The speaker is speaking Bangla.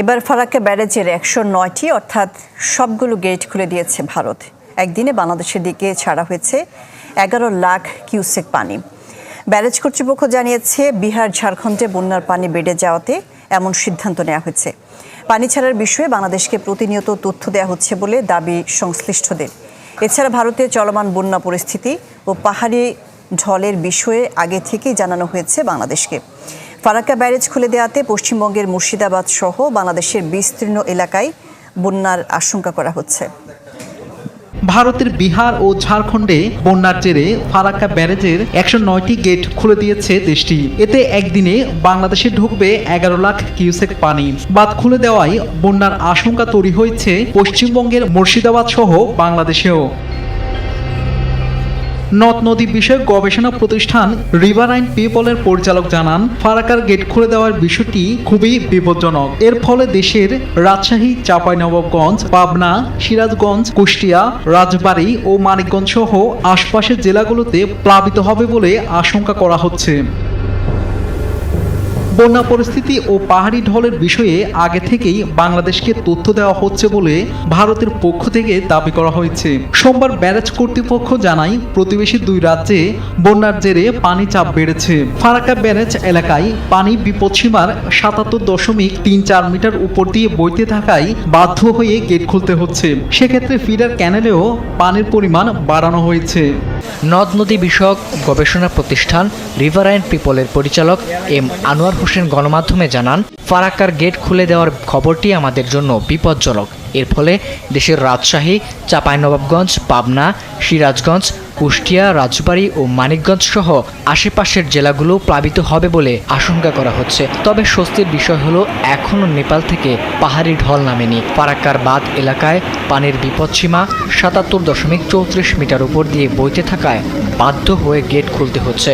এবার ফারাক্কা ব্যারেজের একশো নয়টি, অর্থাৎ সবগুলো গেট খুলে দিয়েছে ভারত। একদিনে বাংলাদেশের দিকে ছাড়া হয়েছে এগারো লাখ কিউসেক পানি। ব্যারেজ কর্তৃপক্ষ জানিয়েছে, বিহার, ঝাড়খণ্ডে বন্যার পানি বেড়ে যাওয়াতে এমন সিদ্ধান্ত নেওয়া হয়েছে। পানি ছাড়ার বিষয়ে বাংলাদেশকে প্রতিনিয়ত তথ্য দেওয়া হচ্ছে বলে দাবি সংশ্লিষ্টদের। এছাড়া ভারতে চলমান বন্যা পরিস্থিতি ও পাহাড়ি ঢলের বিষয়ে আগে থেকেই জানানো হয়েছে বাংলাদেশকে। ফারাক্কা ব্যারেজ খুলে দেওয়াতে পশ্চিমবঙ্গের মুর্শিদাবাদ সহ বাংলাদেশের বিস্তীর্ণ এলাকায় বন্যার আশঙ্কা করা হচ্ছে। ভারতের বিহার ও ঝাড়খণ্ডে বন্যার জেরে ফারাক্কা ব্যারেজের একশো নয়টি গেট খুলে দিয়েছে দেশটি। এতে একদিনে বাংলাদেশে ঢুকবে এগারো লাখ কিউসেক পানি। বাদ খুলে দেওয়ায় বন্যার আশঙ্কা তৈরি হয়েছে পশ্চিমবঙ্গের মুর্শিদাবাদ সহ বাংলাদেশেও। নদ নদী বিষয়ক গবেষণা প্রতিষ্ঠান রিভার আইন পিপলের পরিচালক জানান ফারাকার গেট খুলে দেওয়ার বিষয়টি খুবই বিপজ্জনক। এর ফলে দেশের রাজশাহী, চাঁপাইনবাবগঞ্জ, পাবনা, সিরাজগঞ্জ, কুষ্টিয়া, রাজবাড়ী ও মানিকগঞ্জ সহ আশপাশের জেলাগুলোতে প্লাবিত হবে বলে আশঙ্কা করা হচ্ছে। বন্যা পরিস্থিতি ও পাহাড়ি ঢলের বিষয়ে আগে থেকেই বাংলাদেশকে তথ্য দেওয়া হচ্ছে বলে ভারতের পক্ষ থেকে দাবি করা হয়েছে। সোমবার ব্যারেজ কর্তৃপক্ষ জানায়, প্রতিবেশী দুই রাজ্যে বন্যার জেরে পানি চাপ বেড়েছে। ফারাক্কা ব্যারেজ এলাকায় পানি বিপদসীমার সাতাত্তর দশমিক তিন চার মিটার উপর দিয়ে বইতে থাকায় বাধ্য হয়ে গেট খুলতে হচ্ছে। সেক্ষেত্রে ফিডার ক্যানেলেও পানির পরিমাণ বাড়ানো হয়েছে। নদ নদী বিষয়ক গবেষণা প্রতিষ্ঠান রিভার অ্যান্ড পিপলের পরিচালক এম আনোয়ার হোসেন গণমাধ্যমে জানান, ফারাক্কার গেট খুলে দেওয়ার খবরটি আমাদের জন্য বিপজ্জনক। এর ফলে দেশের রাজশাহী, চাঁপাইনবাবগঞ্জ, পাবনা, সিরাজগঞ্জ কুষ্টিয়া, রাজবাড়ী ও মানিকগঞ্জ সহ আশেপাশের জেলাগুলো প্লাবিত হবে বলে আশঙ্কা করা হচ্ছে। তবে স্বস্তির বিষয় হলো, এখনও নেপাল থেকে পাহাড়ি ঢল নামেনি। ফারাক্কার বাঁধ এলাকায় পানির বিপদসীমা সাতাত্তর দশমিক চৌত্রিশ মিটার উপর দিয়ে বইতে থাকায় বাধ্য হয়ে গেট খুলতে হচ্ছে।